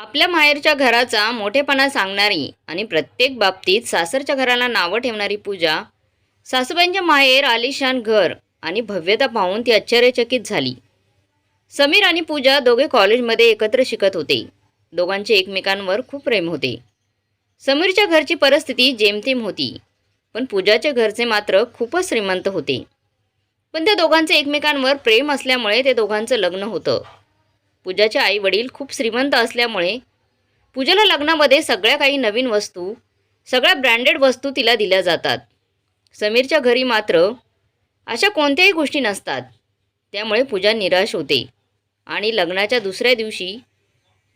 आपल्या माहेरच्या घराचा मोठेपणा सांगणारी आणि प्रत्येक बाबतीत सासरच्या घराला नावं ठेवणारी पूजा सासूबाईंच्या माहेर आलिशान घर आणि भव्यता पाहून ती आश्चर्यचकित झाली. समीर आणि पूजा दोघे कॉलेजमध्ये एकत्र शिकत होते. दोघांचे एकमेकांवर खूप प्रेम होते. समीरच्या घरची परिस्थिती जेमतेम होती पण पूजाच्या घरचे मात्र खूपच श्रीमंत होते. पण त्या दोघांचे एकमेकांवर प्रेम असल्यामुळे ते दोघांचं लग्न होतं. पूजाचे आई वडील खूप श्रीमंत असल्यामुळे पूजाला लग्नामध्ये सगळ्या काही नवीन वस्तू सगळ्या ब्रँडेड वस्तू तिला दिल्या जातात. समीरच्या घरी मात्र अशा कोणत्याही गोष्टी नसतात. त्यामुळे पूजा निराश होते. आणि लग्नाच्या दुसऱ्या दिवशी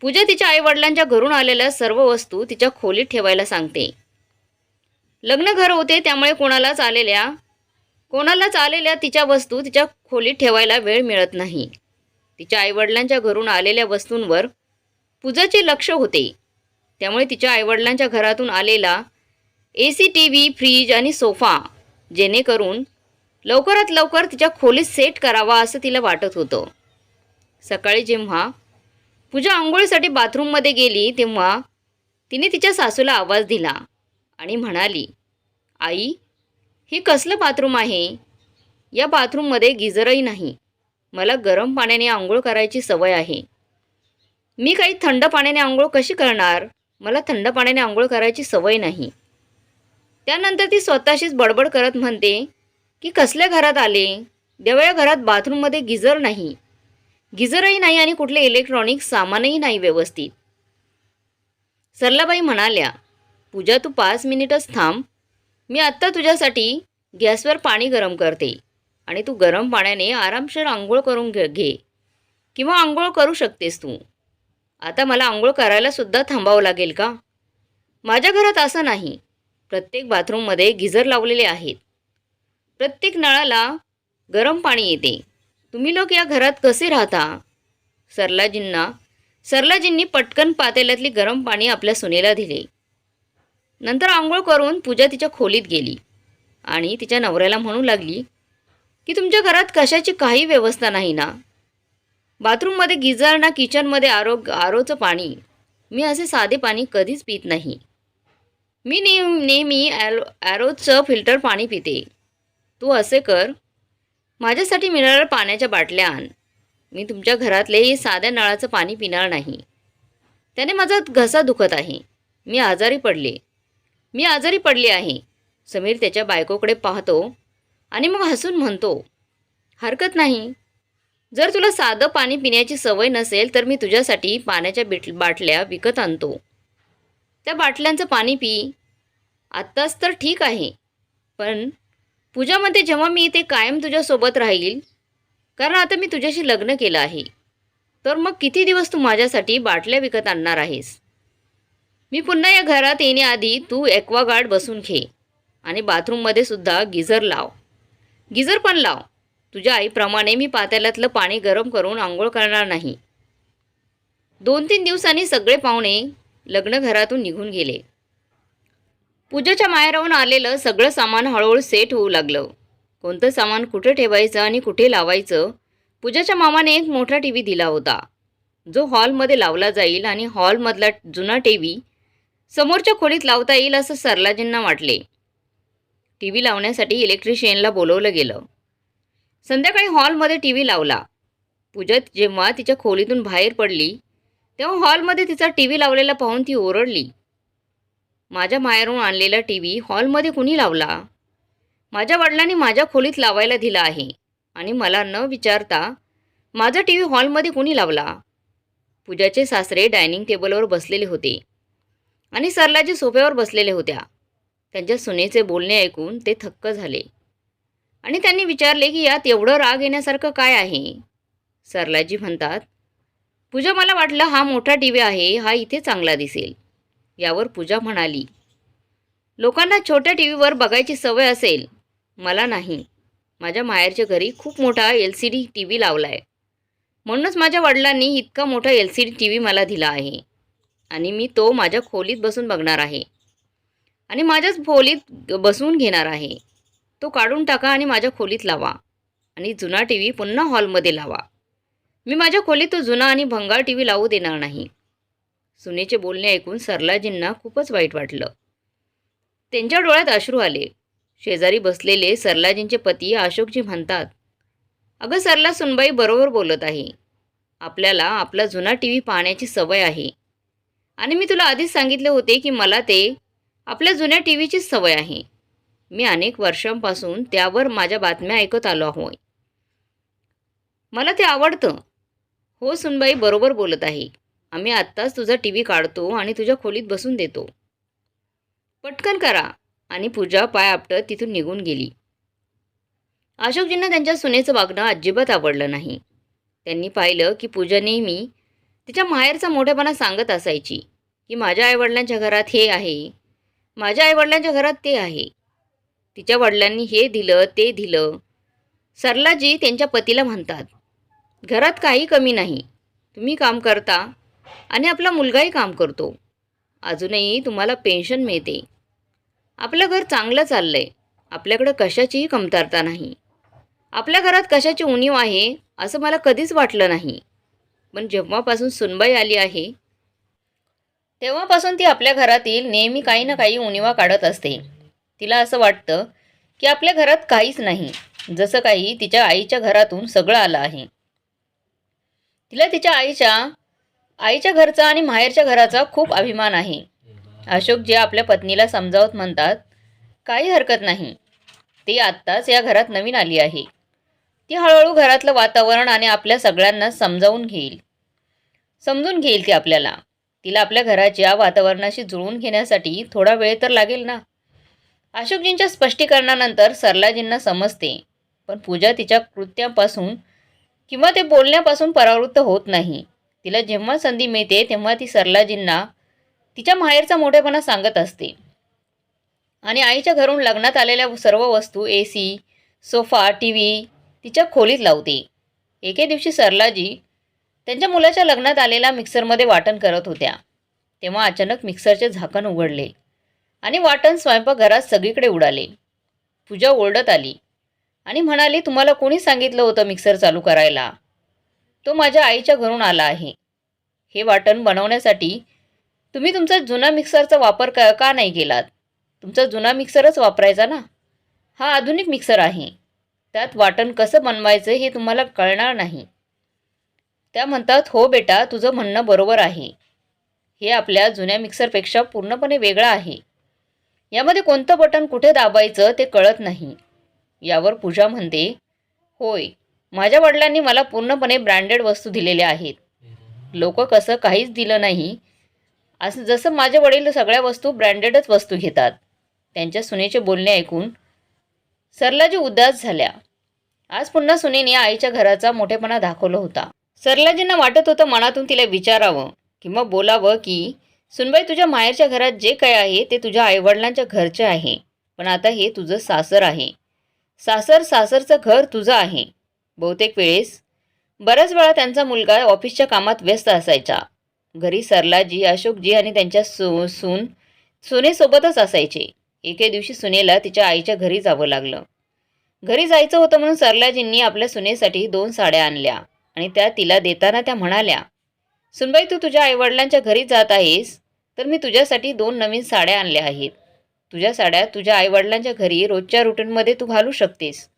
पूजा तिच्या आईवडिलांच्या घरून आलेल्या सर्व वस्तू तिच्या खोलीत ठेवायला सांगते. लग्न घर होते त्यामुळे कोणालाच आलेल्या कोणालाच आलेल्या तिच्या वस्तू तिच्या खोलीत ठेवायला वेळ मिळत नाही. तिच्या आईवडिलांच्या घरून आलेल्या वस्तूंवर पूजाचे लक्ष होते. त्यामुळे तिच्या आईवडिलांच्या घरातून आलेला A C T V fridge आणि सोफा जेणेकरून लवकरात लवकर तिच्या खोलीत सेट करावा असं तिला वाटत होतं. सकाळी जेव्हा पूजा आंघोळीसाठी बाथरूममध्ये गेली तेव्हा तिने तिच्या सासूला आवाज दिला आणि म्हणाली आई हे कसलं बाथरूम आहे? या बाथरूममध्ये गिझरही नाही. मला गरम पाण्याने आंघोळ करायची सवय आहे. मी काही थंड पाण्याने आंघोळ कशी करणार? मला थंड पाण्याने आंघोळ करायची सवय नाही. त्यानंतर ती स्वतःशीच बडबड करत म्हणते की कसल्या घरात आले? देवळ्या घरात बाथरूममध्ये गिझर नाही. गिझरही नाही आणि कुठले इलेक्ट्रॉनिक सामानही नाही व्यवस्थित. सरलाबाई म्हणाल्या पूजा तू पाच मिनिटच थांब. मी आत्ता तुझ्यासाठी गॅसवर पाणी गरम करते. आणि तू गरम पाण्याने आरामशीर आंघोळ करून घे घे. किंवा आंघोळ करू शकतेस तू. आता मला आंघोळ करायला सुद्धा थांबावं लागेल का? माझ्या घरात असं नाही. प्रत्येक बाथरूममध्ये गिझर लावलेले आहेत. प्रत्येक नळाला गरम पाणी येते. तुम्ही लोक या घरात कसे राहता? सरलाजींना सरलाजींनी पटकन पातेल्यातली गरम पाणी आपल्या सुनेला दिले. नंतर आंघोळ करून पूजा तिच्या खोलीत गेली. आणि तिच्या नवऱ्याला म्हणू लागली की तुमच्या घरात कशाची काही व्यवस्था नाही ना? बाथरूममध्ये गिझर ना किचनमध्ये आरो आरोचं पाणी. मी असे साधे पाणी कधीच पित नाही. मी नेह नेहमी ॲरो ॲरोचं फिल्टर पाणी पिते. तू असे कर. माझ्यासाठी मिनरल पाण्याच्या बाटल्या आण. मी तुमच्या घरातले साध्या नळाचं पाणी पिणार नाही. त्याने माझा घसा दुखत आहे. मी आजारी पडले. मी आजारी पडले आहे. समीर त्याच्या बायकोकडे पाहतो. आणि मग हसून म्हणतो हरकत नाही. जर तुला साधं पाणी पिण्याची सवय नसेल तर मी तुझ्यासाठी पाण्याच्या बिट बाटल्या विकत आणतो. त्या बाटल्यांचं पाणी पी. आत्ताच तर ठीक आहे. पण पूजामध्ये जेव्हा मी इथे कायम तुझ्यासोबत राहील कारण आता मी तुझ्याशी लग्न केलं आहे तर मग किती दिवस तू माझ्यासाठी बाटल्या विकत आणणार आहेस? मी पुन्हा या घरात येण्याआधी तू ॲक्वागार्ड बसून घे आणि बाथरूममध्ये सुद्धा गिझर लाव. गिझर पण लाव. तुझ्या आईप्रमाणे मी पातेल्यातलं पाणी गरम करून आंघोळ करणार नाही. दोन तीन दिवसांनी सगळे पाहुणे लग्न घरातून निघून गेले. पूजाच्या माहेराहून आलेलं सगळं सामान हळूहळू सेट होऊ लागलं. कोणतं सामान कुठे ठेवायचं आणि कुठे लावायचं पूजाच्या मामाने एक मोठा टी व्ही दिला होता. जो हॉलमध्ये लावला जाईल आणि हॉलमधला जुना टी व्ही समोरच्या खोलीत लावता येईल असं सरलाजींना वाटले. टी व्ही लावण्यासाठी इलेक्ट्रिशियनला बोलवलं गेलं. संध्याकाळी हॉलमध्ये टी व्ही लावला. पूजा जेव्हा तिच्या खोलीतून बाहेर पडली तेव्हा हॉलमध्ये तिचा टी व्ही लावलेला पाहून ती ओरडली. माझ्या माहेरून आणलेला टी व्ही हॉलमध्ये कुणी लावला? माझ्या वडिलांनी माझ्या खोलीत लावायला दिला आहे आणि मला न विचारता माझा टी व्ही हॉलमध्ये कुणी लावला? पूजाचे सासरे डायनिंग टेबलवर बसलेले होते आणि सरलाजी सोफ्यावर बसलेले होत्या. त्यांच्या सुनेचे बोलणे ऐकून ते थक्क झाले. आणि त्यांनी विचारले की यात एवढं राग येण्यासारखं काय आहे? सरलाजी म्हणतात पूजा मला वाटलं हा मोठा टी व्ही आहे हा इथे चांगला दिसेल. यावर पूजा म्हणाली लोकांना छोट्या टी व्हीवर बघायची सवय असेल. मला नाही. माझ्या माहेरच्या घरी खूप मोठा L C D T V लावला आहे म्हणूनच माझ्या वडिलांनी इतका मोठा L C D T V मला दिला आहे. आणि मी तो माझ्या खोलीत बसून बघणार आहे. आणि माझ्याच खोलीत बसवून घेणार आहे. तो काढून टाका आणि माझ्या खोलीत लावा. आणि जुना टी व्ही पुन्हा हॉलमध्ये लावा. मी माझ्या खोलीत तो जुना आणि भंगार टी व्ही लावू देणार नाही. सुनेचे बोलणे ऐकून सरलाजींना खूपच वाईट वाटलं. त्यांच्या डोळ्यात अश्रू आले. शेजारी बसलेले सरलाजींचे पती अशोकजी म्हणतात अगं सरला सुनबाई बरोबर बोलत आहे. आपल्याला आपला जुना टी व्ही पाहण्याची सवय आहे. आणि मी तुला आधीच सांगितले होते की मला ते आपल्या जुन्या टी व्हीचीच सवय आहे. मी अनेक वर्षांपासून त्यावर माझ्या बातम्या ऐकत आलो आहो मला ते आवडतं. हो सुनबाई बरोबर बोलत आहे. आम्ही आत्ताच तुझा टी व्ही काढतो आणि तुझ्या खोलीत बसून देतो. पटकन करा. आणि पूजा पाय आपटत तिथून निघून गेली. अशोकजींना त्यांच्या सुनेचं वागणं अजिबात आवडलं नाही. त्यांनी पाहिलं की पूजा नेहमी तिच्या माहेरचा मोठेपणा सांगत असायची की माझ्या आईवडिलांच्या घरात हे आहे माझ्या आईवडिलांच्या घरात ते आहे. तिच्या वडिलांनी हे दिलं ते दिलं. सरलाजी त्यांच्या पतीला म्हणतात घरात काही कमी नाही. तुम्ही काम करता आणि आपला मुलगाही काम करतो. अजूनही तुम्हाला पेन्शन मिळते. आपलं घर चांगलं चाललं आहे आपल्याकडं कशाचीही कमतरता नाही. आपल्या घरात कशाची उणीव आहे असं मला कधीच वाटलं नाही. पण जेव्हापासून सुनबाई आली आहे तेव्हापासून ती आपल्या घरातील नेहमी काही ना काही उणीवा काढत असते. तिला असं वाटतं की आपल्या घरात काहीच नाही. जसं काही तिच्या आईच्या घरातून सगळं आलं आहे. तिला तिच्या आईच्या आईच्या घरचा आणि माहेरच्या घराचा खूप अभिमान आहे. अशोक जे आपल्या पत्नीला समजावत म्हणतात काही हरकत नाही. ती आत्ताच या घरात नवीन आली आहे. ती हळूहळू घरातलं वातावरण आणि आपल्या सगळ्यांना समजावून घेईल. समजून घेईल ती आपल्याला. तिला आपल्या घराच्या वातावरणाशी जुळवून घेण्यासाठी थोडा वेळ तर लागेल ना? अशोकजींच्या स्पष्टीकरणानंतर सरलाजींना समजते पण पूजा तिच्या कृत्यापासून किंवा ते बोलण्यापासून परावृत्त होत नाही. तिला जेव्हा संधी मिळते तेव्हा ती सरलाजींना तिच्या माहेरचा मोठेपणा सांगत असते. आणि आईच्या घरून लग्नात आलेल्या सर्व वस्तू A C sofa T V तिच्या खोलीत लावते. एके दिवशी सरलाजी त्यांच्या मुलाच्या लग्नात आलेला मिक्सरमध्ये वाटण करत होत्या. तेव्हा अचानक मिक्सरचे झाकण उघडले आणि वाटण स्वयंपाकघरात सगळीकडे उडाले. पूजा ओरडत आली आणि म्हणाली तुम्हाला कोणी सांगितलं होतं मिक्सर चालू करायला? तो माझ्या आईच्या घरून आला आहे. हे वाटण बनवण्यासाठी तुम्ही तुमचा जुना मिक्सरचा वापर का का नाही केलात? तुमचा जुना मिक्सरच वापरायचा ना? हा आधुनिक मिक्सर आहे. त्यात वाटण कसं बनवायचं हे तुम्हाला कळणार नाही. त्या म्हणतात हो बेटा तुझं म्हणणं बरोबर आहे. हे आपल्या जुन्या मिक्सरपेक्षा पूर्णपणे वेगळं आहे. यामध्ये कोणतं बटन कुठे दाबायचं ते कळत नाही. यावर पूजा म्हणते होय माझ्या वडिलांनी मला पूर्णपणे ब्रँडेड वस्तू दिलेल्या आहेत. लोक कसं काहीच दिलं नाही. असं जसं माझे वडील सगळ्या वस्तू ब्रँडेडच वस्तू घेतात. त्यांच्या सुनेचे बोलणे ऐकून सरलाजी उदास झाल्या. आज पुन्हा सुनेने आईच्या घराचा मोठेपणा दाखवला होता. सरलाजींना वाटत होतं मनातून तिला विचारावं किंवा बोलावं की सुनबाई तुझ्या माहेरच्या घरात जे काय आहे ते तुझ्या आईवडिलांच्या घरचे आहे पण आता हे तुझं सासर आहे. सासर सासरचं घर तुझं आहे. बहुतेक वेळेस बऱ्याच वेळा त्यांचा मुलगा ऑफिसच्या कामात व्यस्त असायचा. घरी सरलाजी अशोकजी आणि त्यांच्या सु सून सुनेसोबतच असायचे. एके दिवशी सुनेला तिच्या आईच्या घरी जावं लागलं. घरी जायचं होतं म्हणून सरलाजींनी आपल्या सुनेसाठी दोन साड्या आणल्या. आणि त्या तिला देताना त्या म्हणाल्या सुनबाई तू तुझ्या आईवडिलांच्या घरी जात आहेस तर मी तुझ्यासाठी दोन नवीन साड्या आणल्या आहेत. तुझ्या साड्या तुझ्या आईवडिलांच्या घरी रोजच्या रुटीनमध्ये तू घालू शकतेस.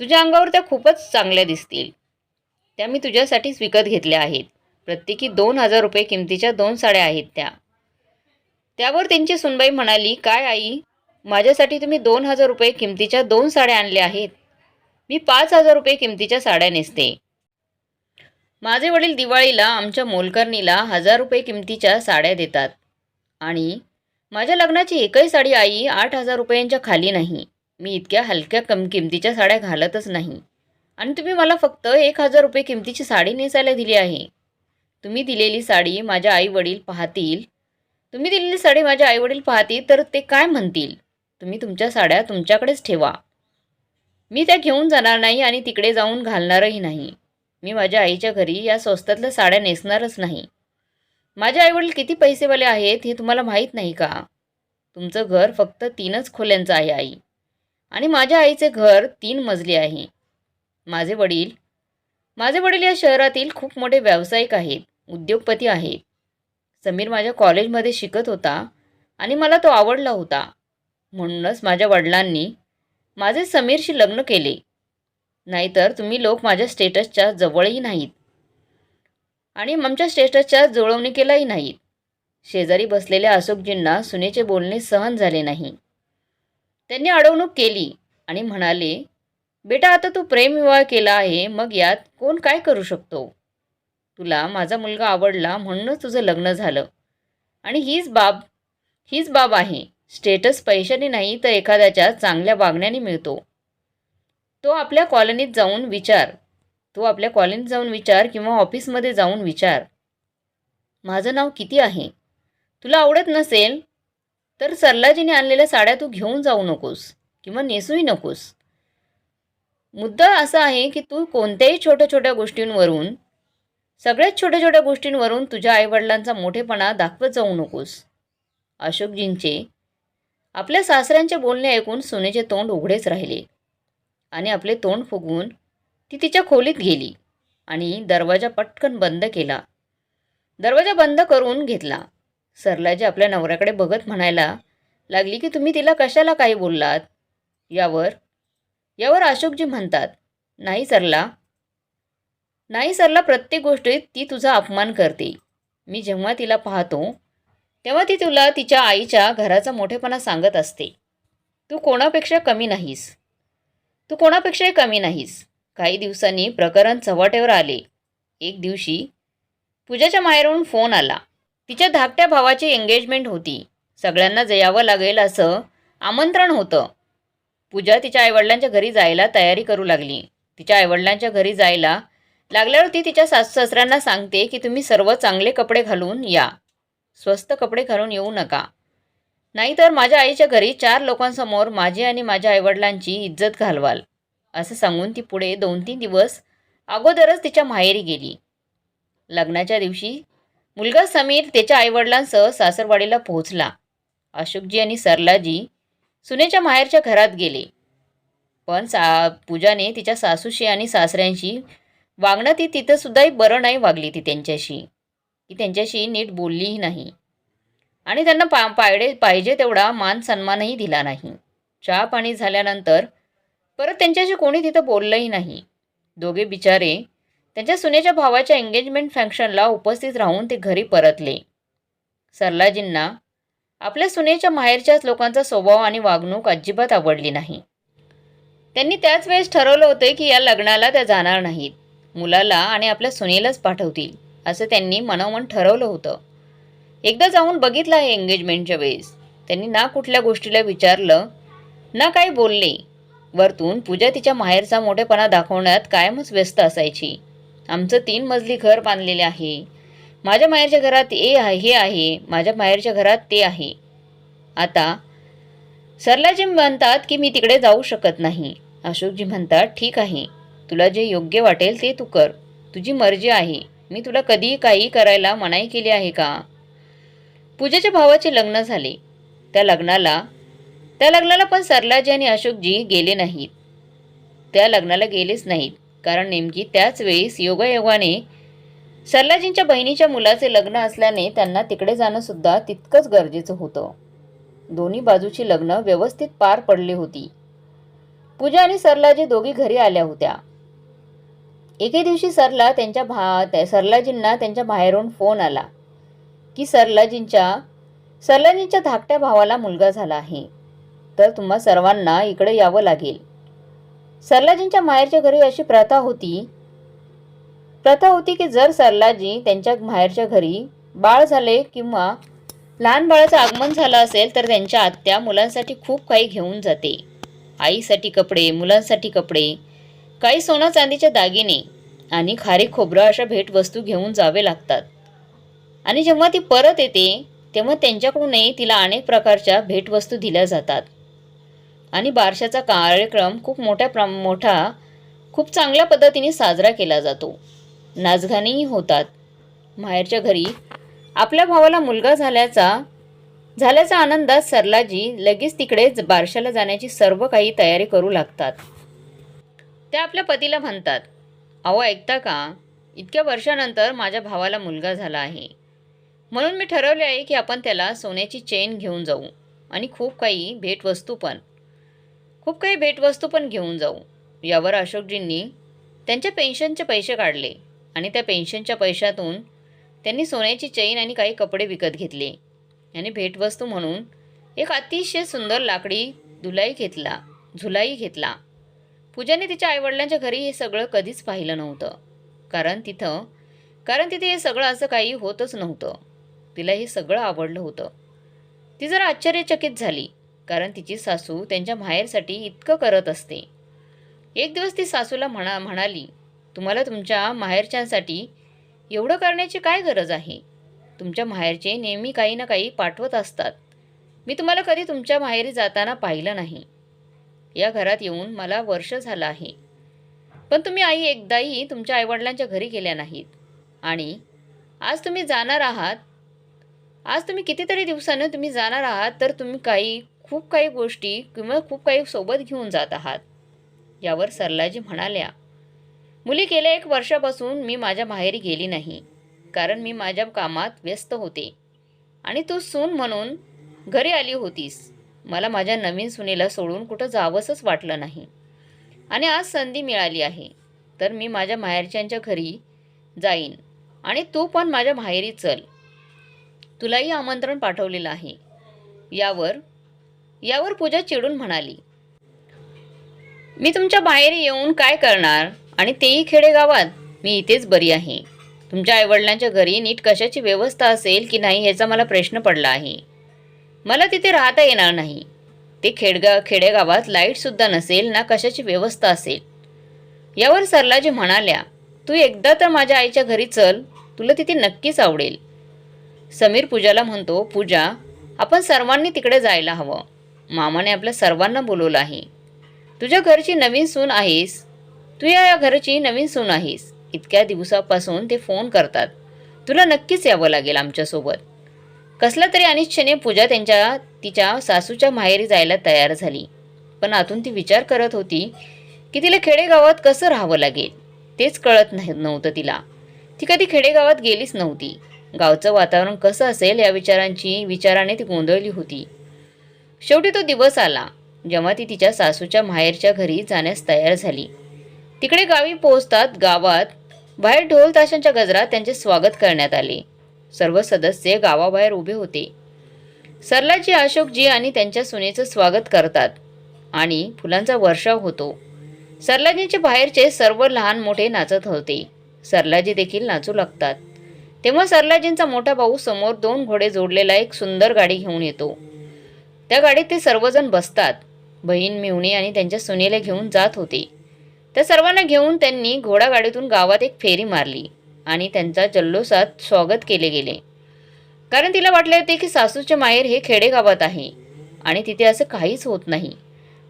तुझ्या अंगावर त्या खूपच चांगल्या दिसतील. त्या मी तुझ्यासाठीच विकत घेतल्या आहेत. प्रत्येकी दोन हजार रुपये किमतीच्या दोन साड्या आहेत त्या. त्यावर त्यांची सुनबाई म्हणाली काय आई माझ्यासाठी तुम्ही दोन हजार रुपये किमतीच्या दोन साड्या आणल्या आहेत. मी पाच हजार रुपये किमतीच्या साड्या नेसते. माझे वडील दिवाळीला आमच्या मोलकर्णीला हजार रुपये किमतीच्या साड्या देतात. आणि माझ्या लग्नाची एकही साडी आई आठ हजार रुपयांच्या खाली नाही. मी इतक्या हलक्या कम किमतीच्या साड्या घालतच नाही. आणि तुम्ही मला फक्त एक हजार रुपये किमतीची साडी नेसायला दिली आहे. तुम्ही दिलेली साडी माझ्या आई वडील पाहतील. तुम्ही दिलेली साडी माझ्या आई वडील पाहतील तर ते काय म्हणतील? तुम्ही तुमच्या साड्या तुमच्याकडेच ठेवा. मी त्या घेऊन जाणार नाही आणि तिकडे जाऊन घालणारही नाही. मी माझ्या आईच्या घरी या स्वस्तातल्या साड्या नेसणारच नाही. माझे आईवडील किती पैसेवाले आहेत हे तुम्हाला माहीत नाही का? तुमचं घर फक्त तीनच खोल्यांचं आहे आई. आणि माझ्या आईचे घर तीन मजली आहे. माझे वडील माझे वडील या शहरातील खूप मोठे व्यावसायिक आहेत उद्योगपती आहेत. समीर माझ्या कॉलेजमध्ये शिकत होता आणि मला तो आवडला होता. म्हणूनच माझ्या वडिलांनी माझे समीरशी लग्न केले. नाहीतर तुम्ही लोक माझ्या स्टेटसच्या जवळही नाहीत. आणि आमच्या स्टेटसच्या जुळवणी केलाही नाहीत. शेजारी बसलेल्या अशोकजींना सुनेचे बोलणे सहन झाले नाही. त्यांनी अडवणूक केली आणि म्हणाले बेटा आता तू प्रेमविवाह केला आहे मग यात कोण काय करू शकतो? तुला माझा मुलगा आवडला म्हणूनच तुझं लग्न झालं. आणि हीच बाब हीच बाब आहे. स्टेटस पैशाने नाही तर एखाद्याच्या चांगल्या वागण्याने मिळतो. तो आपल्या कॉलनीत जाऊन विचार. तो आपल्या कॉलनीत जाऊन विचार किंवा ऑफिसमध्ये जाऊन विचार. माझं नाव किती आहे? तुला आवडत नसेल तर सरलाजीने आणलेल्या साड्या तू घेऊन जाऊ नकोस किंवा नेसूही नकोस. मुद्दा असा आहे की तू कोणत्याही छोट्या छोट्या गोष्टींवरून सगळ्याच छोट्या छोट्या गोष्टींवरून तुझ्या आईवडिलांचा मोठेपणा दाखवत जाऊ नकोस. अशोकजींचे आपल्या सासऱ्यांचे बोलणे ऐकून सुनेचे तोंड उघडेच राहिले. आणि आपले तोंड फुगवून ती तिच्या खोलीत गेली आणि दरवाजा पटकन बंद केला. दरवाजा बंद करून घेतला. सरलाजी आपल्या नवऱ्याकडे बघत म्हणायला लागली की तुम्ही तिला कशाला काही बोललात? यावर यावर अशोकजी म्हणतात नाही सरला नाही सरला प्रत्येक गोष्टीत ती तुझा अपमान करते. मी जेव्हा तिला पाहतो तेव्हा ती तुला तिच्या आईच्या घराचा मोठेपणा सांगत असते. तू कोणापेक्षा कमी नाहीस. तू कोणापेक्षाही कमी नाहीस. काही दिवसांनी प्रकरण चव्हाट्यावर आले. एक दिवशी पूजाच्या माहेरून फोन आला. तिच्या धाकट्या भावाची एंगेजमेंट होती. सगळ्यांना जयावं लागेल असं आमंत्रण होतं. पूजा तिच्या आईवडिलांच्या घरी जायला तयारी करू लागली. तिच्या आईवडिलांच्या घरी जायला लागल्यावर ती तिच्या सासू सासऱ्यांना सांगते की तुम्ही सर्व चांगले कपडे घालून या. स्वस्त कपडे घालून येऊ नका. नाहीतर माझ्या आईच्या घरी चार लोकांसमोर माझी आणि माझ्या आईवडिलांची इज्जत घालवाल असं सांगून ती पुढे दोन तीन दिवस अगोदरच तिच्या माहेरी गेली. लग्नाच्या दिवशी मुलगा समीर त्याच्या आईवडिलांसह सासरवाडीला पोहोचला. अशोकजी आणि सरलाजी सुनेच्या माहेरच्या घरात गेले. पण सा पूजाने तिच्या सासूशी आणि सासऱ्यांशी वागणं ती तिथंसुद्धाही बरं नाही वागली ती त्यांच्याशी. ती त्यांच्याशी नीट बोललीही नाही. आणि त्यांना पा पायडे पाहिजे तेवढा मान सन्मानही दिला नाही. चहा पाणी झाल्यानंतर परत त्यांच्याशी कोणी तिथं बोललंही नाही. दोघे बिचारे त्यांच्या सुनेच्या भावाच्या एंगेजमेंट फंक्शनला उपस्थित राहून ते घरी परतले. सरलाजींना आपल्या सुनेच्या माहेरच्याच लोकांचा स्वभाव आणि वागणूक अजिबात आवडली नाही. त्यांनी त्याच वेळेस ठरवलं होतं की या लग्नाला त्या जाणार नाहीत. मुलाला आणि आपल्या सुनेलाच पाठवतील असं त्यांनी मनोमन ठरवलं होतं. एकदा जाऊन बघितलं आहे एंगेजमेंटच्या वेळेस. त्यांनी ना कुठल्या गोष्टीला विचारलं ना काही बोलले. वरतून पूजा तिच्या माहेरचा मोठेपणा दाखवण्यात कायमच व्यस्त असायची. आमचं तीन मजली घर बांधलेले आहे. माझ्या माहेरच्या घरात ए आहे हे आहे. माझ्या माहेरच्या घरात ते आहे. आता सरलाजी म्हणतात की मी तिकडे जाऊ शकत नाही. अशोकजी म्हणतात ठीक आहे. तुला जे योग्य वाटेल ते तू कर. तुझी मर्जी आहे. मी तुला कधी काही करायला मनाई केली आहे का? पूजेच्या भावाचे लग्न झाले. त्या लग्नाला त्या लग्नाला पण सरलाजी आणि अशोकजी गेले नाहीत. त्या लग्नाला गेलेच नाहीत. कारण नेमकी त्याच वेळेस योगायोगाने सरलाजींच्या बहिणीच्या मुलाचे लग्न असल्याने त्यांना तिकडे जाणंसुद्धा तितकंच गरजेचं होतं. दोन्ही बाजूची लग्न व्यवस्थित पार पडली होती. पूजा आणि सरलाजी दोघी घरी आल्या होत्या. एके दिवशी सरला त्यांच्या भा त्या सरलाजींना त्यांच्या बाहेरून फोन आला. की सरलाजींच्या सरलाजींच्या धाकट्या भावाला मुलगा झाला आहे. तर तुम्हा सर्वांना इकडे यावं लागेल. सरलाजींच्या माहेरच्या घरी अशी प्रथा होती प्रथा होती की जर सरलाजी त्यांच्या माहेरच्या घरी बाळ झाले किंवा लहान बाळाचं आगमन झालं असेल तर त्यांच्या आत्या मुलांसाठी खूप काही घेऊन जाते. आईसाठी कपडे मुलांसाठी कपडे काही सोनं चांदीचे दागिने आणि खारी खोबरं अशा भेटवस्तू घेऊन जावे लागतात. आणि जेव्हा ती परत येते तेव्हा त्यांच्याकडूनही तिला अनेक प्रकारच्या भेटवस्तू दिल्या जातात. आणि बारशाचा कार्यक्रम खूप मोठ्या प्र मोठा खूप चांगल्या पद्धतीने साजरा केला जातो. नाचगाणीही होतात. माहेरच्या घरी आपल्या भावाला मुलगा झाल्याचा झाल्याचा आनंदात सरलाजी लगेच तिकडेच बारशाला जाण्याची सर्व काही तयारी करू लागतात. त्या आपल्या पतीला म्हणतात अहो ऐकता का? इतक्या वर्षानंतर माझ्या भावाला मुलगा झाला आहे. म्हणून मी ठरवले आहे की आपण त्याला सोन्याची चेन घेऊन जाऊ आणि खूप काही भेटवस्तू पण खूप काही भेटवस्तू पण घेऊन जाऊ. यावर अशोकजींनी त्यांच्या पेन्शनचे पैसे काढले आणि त्या पेन्शनच्या पैशातून त्यांनी सोन्याची चैन आणि काही कपडे विकत घेतले. आणि भेटवस्तू म्हणून एक अतिशय सुंदर लाकडी दुलाई घेतला झुलाई घेतला. पूजाने तिच्या आईवडिलांच्या घरी हे सगळं कधीच पाहिलं नव्हतं. कारण तिथं कारण तिथे हे सगळं असं काही होतच नव्हतं. तिला हे सगळं आवडलं होतं. ती जरा आश्चर्यचकित झाली कारण तिची सासू त्यांच्या माहेरसाठी इतकं करत असते. एक दिवस ती सासूला म्हणा म्हणाली तुम्हाला तुमच्या माहेरच्यांसाठी एवढं करण्याची काय गरज आहे? तुमच्या माहेरचे नेहमी काही ना काही पाठवत असतात. मी तुम्हाला कधी तुमच्या माहेरी जाताना पाहिलं नाही. या घरात येऊन मला वर्ष झालं आहे. पण तुम्ही आई एकदाही तुमच्या आईवडिलांच्या घरी गेल्या नाहीत. आणि आज तुम्ही जाणार आहात आज तुम्ही कितीतरी दिवसानं तुम्ही जाणार आहात तर तुम्ही काही खूप काही गोष्टी किंवा खूप काही सोबत घेऊन जात आहात. यावर सरलाजी म्हणाल्या मुली गेल्या एक वर्षापासून मी माझ्या माहेरी गेली नाही कारण मी माझ्या कामात व्यस्त होते. आणि तू सून म्हणून घरी आली होतीस. मला माझ्या नवीन सुनेला सोडून कुठं जावंसंच वाटलं नाही. आणि आज संधी मिळाली आहे तर मी माझ्या माहेरच्यांच्या घरी जाईन. आणि तू पण माझ्या माहेरी चल. तुलाही आमंत्रण पाठवलेलं आहे. यावर यावर पूजा चिडून म्हणाली. मी तुमच्या बाहेर येऊन काय करणार? आणि तेही खेडेगावात मी इथेच बरी आहे. तुमच्या आईवडिलांच्या घरी नीट कशाची व्यवस्था असेल की नाही याचा मला प्रश्न पडला आहे. मला तिथे राहता येणार नाही. ते खेडगा खेडेगावात लाईटसुद्धा नसेल ना कशाची व्यवस्था असेल. यावर सरलाजी म्हणाल्या तू एकदा तर माझ्या आईच्या घरी चल. तुला तिथे नक्कीच आवडेल. समीर पूजाला म्हणतो पूजा आपण सर्वांनी तिकडे जायला हवं. मामाने आपल्या सर्वांना बोलवलं आहे. तुझ्या घरची नवीन सून आहेस. तू या घरची नवीन सून आहेस. इतक्या दिवसापासून ते फोन करतात. तुला नक्कीच यावं लागेल आमच्यासोबत. कसला तरी अनिच्छेने पूजा त्यांच्या तिच्या सासूच्या माहेरी जायला तयार झाली. पण आतून ती विचार करत होती की तिला खेडेगावात कसं राहावं लागेल तेच कळत नाही नव्हतं तिला. ती कधी खेडेगावात गेलीच नव्हती. गावचं वातावरण कसं असेल या विचारांची विचाराने ती गोंधळली होती. शेवटी तो दिवस आला जेव्हा ती तिच्या सासूच्या माहेरच्या घरी जाण्यास तयार झाली. तिकडे गावी पोहोचतात गावात बाहेर ढोल ताशांच्या गजरात त्यांचे स्वागत करण्यात आले. सर्व सदस्य गावाबाहेर उभे होते. सरलाजी अशोकजी आणि त्यांच्या सुनेचं स्वागत करतात आणि फुलांचा वर्षाव होतो. सरलाजींचे बाहेरचे सर्व लहान मोठे नाचत होते. सरलाजी देखील नाचू लागतात. तेव्हा सरलाजींचा मोठा भाऊ समोर दोन घोडे जोडलेला एक सुंदर गाडी घेऊन येतो. त्या गाडीत ते सर्वजण बसतात. बहीण मिवणी आणि त्यांच्या सुनेला घेऊन जात होते. त्या सर्वांना घेऊन त्यांनी घोडागाडीतून गावात एक फेरी मारली आणि त्यांचा जल्लोषात स्वागत केले गेले. कारण तिला वाटले होते की सासूचे माहेर हे खेडेगावात आहे आणि तिथे असं काहीच होत नाही.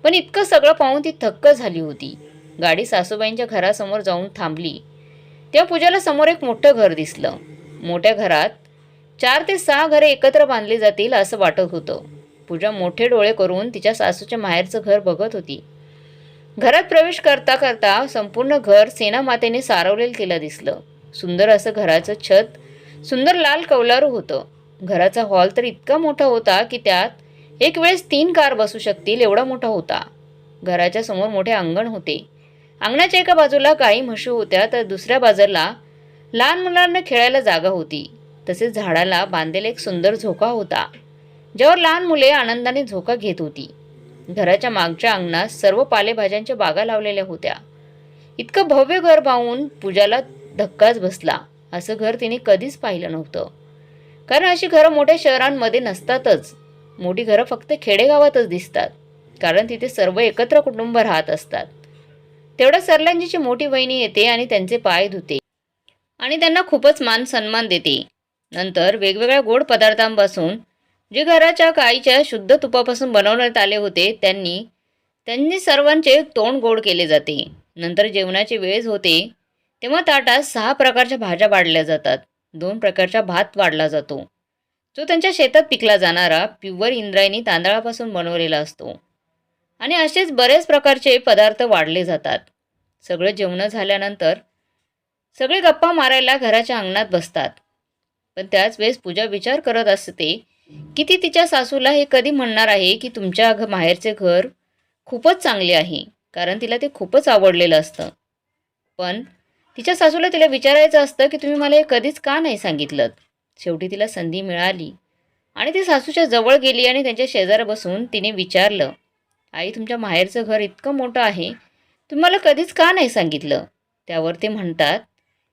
पण इतकं सगळं पाहून ती थक्क झाली होती. गाडी सासूबाईंच्या घरासमोर जाऊन थांबली. तेव्हा पूजाला समोर एक मोठं घर दिसलं. मोठ्या घरात चार ते सहा घरे एकत्र बांधली जातील असं वाटत होतं. पूजा मोठे डोळे करून तिच्या सासूच्या माहेरचं घर बघत होती. घरात प्रवेश करता करता संपूर्ण घर सेनामातेने सारवलेलं तिला दिसलं. सुंदर असं घराचं छत सुंदर लाल कौलारू होतं. घराचा हॉल तर इतका मोठा होता की त्यात एक वेळेस तीन कार बसू शकतील एवढा मोठा होता. घराच्या समोर मोठे अंगण होते. अंगणाच्या एका बाजूला गाई म्हशी होत्या तर दुसऱ्या बाजूला लहान मुलांना खेळायला जागा होती. तसेच झाडाला बांधलेला एक सुंदर झोका होता ज्यावर लहान मुले आनंदाने झोका घेत होती. घराच्या मागच्या अंगणात सर्व पालेभाज्यांच्या बागा लावलेल्या होत्या. इतकं भव्य घर पाहून पूजाला धक्काच बसला असं घर तिने कधीच पाहिलं नव्हतं. कारण अशी घरं मोठ्या शहरांमध्ये नसतातच. मोठी घरं फक्त खेडेगावातच दिसतात कारण तिथे सर्व एकत्र कुटुंब राहत असतात. तेवढ्या सरलांजीची मोठी बहिणी येते आणि त्यांचे पाय धुते. आणि त्यांना खूपच मान सन्मान देते. नंतर वेगवेगळ्या गोड पदार्थांपासून जे घराच्या गाईच्या शुद्ध तुपापासून बनवण्यात आले होते त्यांनी त्यांनी सर्वांचे तोंड गोड केले जाते. नंतर जेवणाची वेळ होते तेव्हा ताटात सहा प्रकारच्या भाज्या वाढल्या जातात. दोन प्रकारचा भात वाढला जातो. जो त्यांच्या शेतात पिकला जाणारा प्युअर इंद्रायणी तांदळापासून बनवलेला असतो. आणि असेच बरेच प्रकारचे पदार्थ वाढले जातात. सगळं जेवणं झाल्यानंतर सगळे गप्पा मारायला घराच्या अंगणात बसतात. पण त्याच वेळेस पूजा विचार करत असते की ती तिच्या सासूला हे कधी म्हणणार आहे की तुमच्या घ माहेरचे घर खूपच चांगले आहे कारण तिला ते खूपच आवडलेलं असतं. पण तिच्या सासूला तिला विचारायचं असतं की तुम्ही मला हे कधीच का नाही सांगितलं? शेवटी तिला संधी मिळाली आणि ती सासूच्या जवळ गेली आणि त्यांच्या शेजार बसून तिने विचारलं आई तुमच्या माहेरचं घर इतकं मोठं आहे तुम्ही मला कधीच का नाही सांगितलं? त्यावर ते म्हणतात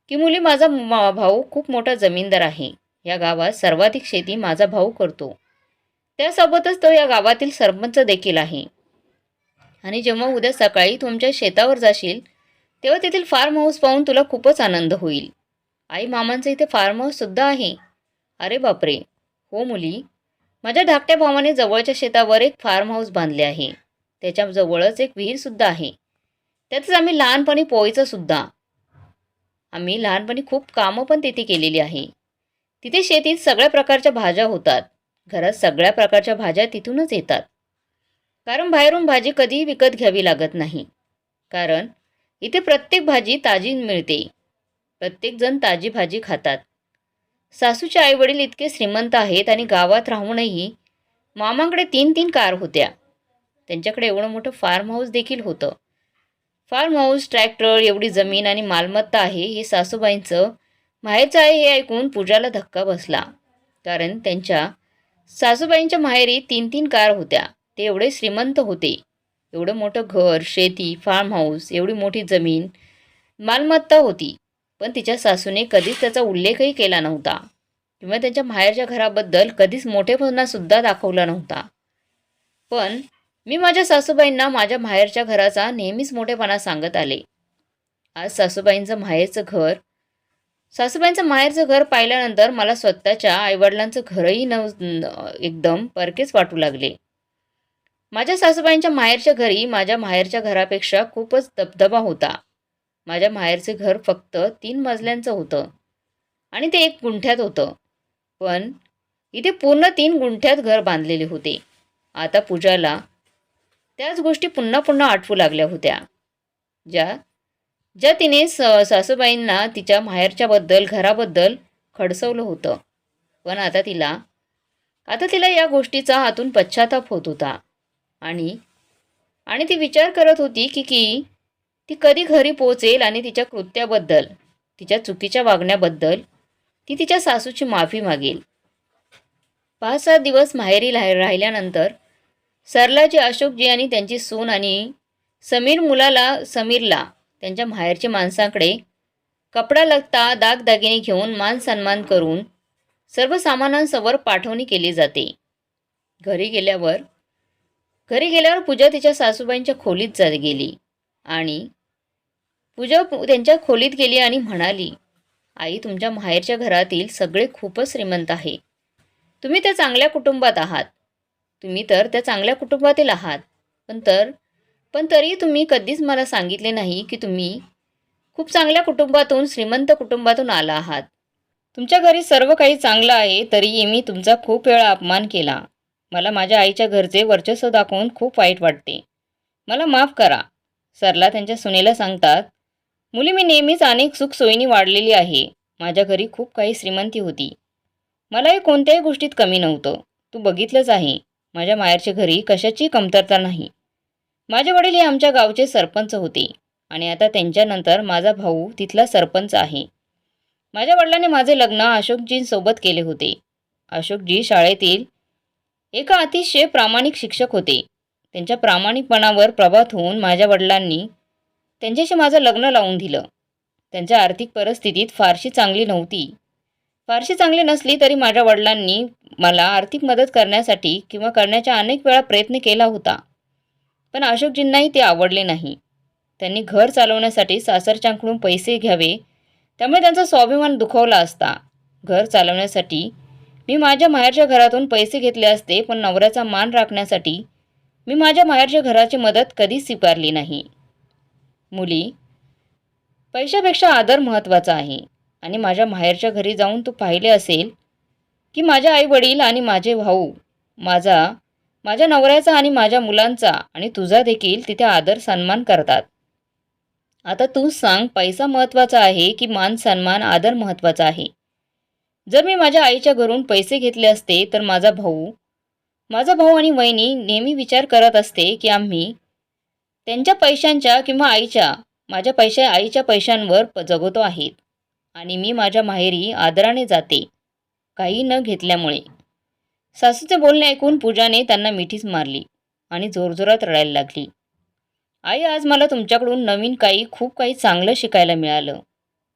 की मुली माझा मा- भाऊ खूप मोठा जमीनदार आहे. या गावात सर्वाधिक शेती माझा भाऊ करतो. त्यासोबतच तो या गावातील सरपंच देखील आहे. आणि जेव्हा उद्या सकाळी तुमच्या शेतावर जाशील तेव्हा तेथील फार्म हाऊस पाहून तुला खूपच आनंद होईल. आई मामांचं इथे फार्म हाऊससुद्धा आहे. अरे बापरे. हो मुली. माझ्या धाकट्या भावाने जवळच्या शेतावर एक फार्म हाऊस बांधले आहे. त्याच्याजवळच एक विहीरसुद्धा आहे. त्यातच आम्ही लहानपणी पोहायचं आम्ही लहानपणी खूप कामं पण तिथे केलेली आहे. तिथे शेतीत सगळ्या प्रकारच्या भाज्या होतात. घरात सगळ्या प्रकारच्या भाज्या तिथूनच येतात. कारण बाहेरून भाजी कधीही विकत घ्यावी लागत नाही. कारण इथे प्रत्येक भाजी ताजी मिळते. प्रत्येकजण ताजी भाजी खातात. सासूचे आईवडील इतके श्रीमंत आहेत आणि गावात राहूनही मामाकडे तीन तीन कार होत्या. त्यांच्याकडे एवढं मोठं फार्म हाऊस देखील होतं. फार्म हाऊस ट्रॅक्टर एवढी जमीन आणि मालमत्ता आहे हे सासूबाईंचं माहेरचं आहे हे ऐकून पूजाला धक्का बसला. कारण त्यांच्या सासूबाईंच्या माहेरी तीन तीन कार होत्या. ते एवढे श्रीमंत होते. एवढं मोठं घर शेती फार्म हाऊस एवढी मोठी जमीन मालमत्ता होती. पण तिच्या सासूने कधीच त्याचा उल्लेखही केला नव्हता. किंवा त्यांच्या माहेरच्या घराबद्दल कधीच मोठेपणासुद्धा दाखवला नव्हता. पण मी माझ्या सासूबाईंना माझ्या माहेरच्या घराचा नेहमीच मोठेपणा सांगत आले. आज सासूबाईंचं माहेरचं घर सासूबाईंचं माहेरचं घर पाहिल्यानंतर मला स्वतःच्या आईवडिलांचं घरही नव न- एकदम परकेच वाटू लागले. माझ्या सासूबाईंच्या माहेरच्या घरी माझ्या माहेरच्या घरापेक्षा खूपच दबदबा होता. माझ्या माहेरचे घर फक्त तीन मजल्यांचं होतं आणि ते एक गुंठ्यात होतं. पण इथे पूर्ण तीन गुंठ्यात घर बांधलेले होते. आता पूजाला त्याच गोष्टी पुन्हा पुन्हा आठवू लागल्या होत्या. ज्या ज्या तिने स सासूबाईंना तिच्या माहेरच्याबद्दल घराबद्दल खडसवलं होतं. पण आता तिला आता तिला या गोष्टीचा आतून पश्चाताप होत होता. आणि आणि ती विचार करत होती की की ती कधी घरी पोहोचेल आणि तिच्या कृत्याबद्दल तिच्या चुकीच्या वागण्याबद्दल ती तिच्या सासूची माफी मागेल. पाच सात दिवस माहेरी राह राहिल्यानंतर सरलाजी अशोकजी आणि त्यांची सून आणि समीर मुलाला समीरला त्यांच्या माहेरच्या माणसाकडे कपडा लगता दागदागिने घेऊन मान सन्मान करून सर्व सामानांसमोर पाठवणी केली जाते. घरी गेल्यावर घरी गेल्यावर पूजा तिच्या सासूबाईंच्या खोलीत जात गेली आणि पूजा त्यांच्या खोलीत गेली आणि म्हणाली आई तुमच्या माहेरच्या घरातील सगळे खूपच श्रीमंत आहे. तुम्ही त्या चांगल्या कुटुंबात आहात. तुम्ही तर त्या चांगल्या कुटुंबातील आहात. पण तर पण तरी तुम्ही कधीच मला सांगितले नाही की तुम्ही खूप चांगल्या कुटुंबातून श्रीमंत कुटुंबातून आला आहात. तुमच्या घरी सर्व काही चांगलं आहे तरीही मी तुमचा खूप वेळा अपमान केला. मला माझ्या आईच्या घरचे वर्चस्व दाखवून खूप वाईट वाटते. मला माफ करा. सरला त्यांच्या सुनेला सांगतात मुली मी नेहमीच अनेक सुखसोयीनी वाढलेली आहे. माझ्या घरी खूप काही श्रीमंती होती. मलाही कोणत्याही गोष्टीत कमी नव्हतं. तू बघितलंच आहे. माझ्या माहेरच्या घरी कशाची कमतरता नाही. माझे वडील हे आमच्या गावचे सरपंच होते आणि आता त्यांच्यानंतर माझा भाऊ तिथला सरपंच आहे. माझ्या वडिलांनी माझे लग्न अशोकजींसोबत केले होते. अशोकजी शाळेतील एका अतिशय प्रामाणिक शिक्षक होते. त्यांच्या प्रामाणिकपणावर प्रभात होऊन माझ्या वडिलांनी त्यांच्याशी माझं लग्न लावून दिलं. त्यांच्या आर्थिक परिस्थितीत फारशी चांगली नव्हती. फारशी चांगली नसली तरी माझ्या वडिलांनी मला आर्थिक मदत करण्यासाठी किंवा करण्याचा अनेक वेळा प्रयत्न केला होता. पण अशोकजींनाही ते आवडले नाही. त्यांनी घर चालवण्यासाठी सासरच्यांकडून पैसे घ्यावे. त्यामुळे त्यांचा स्वाभिमान दुखावला असता. घर चालवण्यासाठी मी माझ्या माहेरच्या घरातून पैसे घेतले असते पण नवऱ्याचा मान राखण्यासाठी मी माझ्या माहेरच्या घराची मदत कधीच स्वीकारली नाही. मुली पैशापेक्षा आदर महत्त्वाचा आहे. आणि माझ्या माहेरच्या घरी जाऊन तू पाहिले असेल की माझ्या आईवडील आणि माझे भाऊ माझा माझ्या नवऱ्याचा आणि माझ्या मुलांचा आणि तुझा देखील तिथे आदर सन्मान करतात. आता तूच सांग पैसा महत्त्वाचा आहे की मान सन्मान आदर महत्त्वाचा आहे? जर मी माझ्या आईच्या घरून पैसे घेतले असते तर माझा भाऊ माझा भाऊ आणि वहिनी नेहमी विचार करत असते की आम्ही त्यांच्या पैशांच्या किंवा आईच्या माझ्या पैशा आईच्या पैशांवर प जगतो आहेत. आणि मी माझ्या माहेरी आदराने जाते काही न घेतल्यामुळे. सासूचे बोलणे ऐकून पूजाने त्यांना मिठीच मारली आणि जोरजोरात रडायला लागली. आई आज मला तुमच्याकडून नवीन काही खूप काही चांगलं शिकायला मिळालं.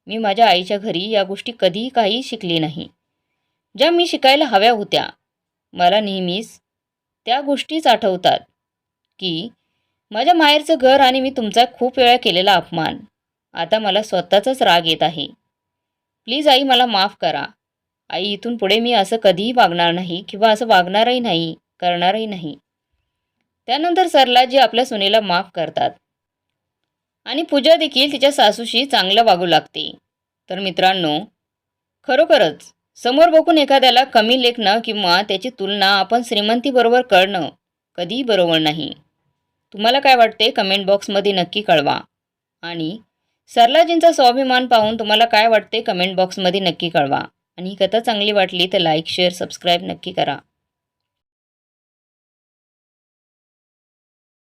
मी माझ्या आईच्या घरी या गोष्टी कधीही काही शिकली नाही. ज्या मी शिकायला हव्या होत्या मला नेहमीच त्या गोष्टीच आठवतात की माझ्या माहेरचं घर आणि मी तुमचा खूप वेळा केलेला अपमान. आता मला स्वतःचाच राग येत आहे. प्लीज आई मला माफ करा. आई इथून पुढे मी असं कधीही वागणार नाही किंवा असं वागणारही नाही करणारही नाही. त्यानंतर सरलाजी आपल्या सुनेला माफ करतात. आणि पूजा देखील तिच्या सासूशी चांगलं वागू लागते. तर मित्रांनो खरोखरच समोर बघून एखाद्याला कमी लेखणं किंवा त्याची तुलना आपण श्रीमंतीबरोबर करणं कधीही बरोबर नाही. तुम्हाला काय वाटते कमेंट बॉक्समध्ये नक्की कळवा. आणि सरलाजींचा स्वाभिमान पाहून तुम्हाला काय वाटते कमेंट बॉक्समध्ये नक्की कळवा. आणि ही कथा चांगली वाटली तर लाईक शेअर सबस्क्राईब नक्की करा.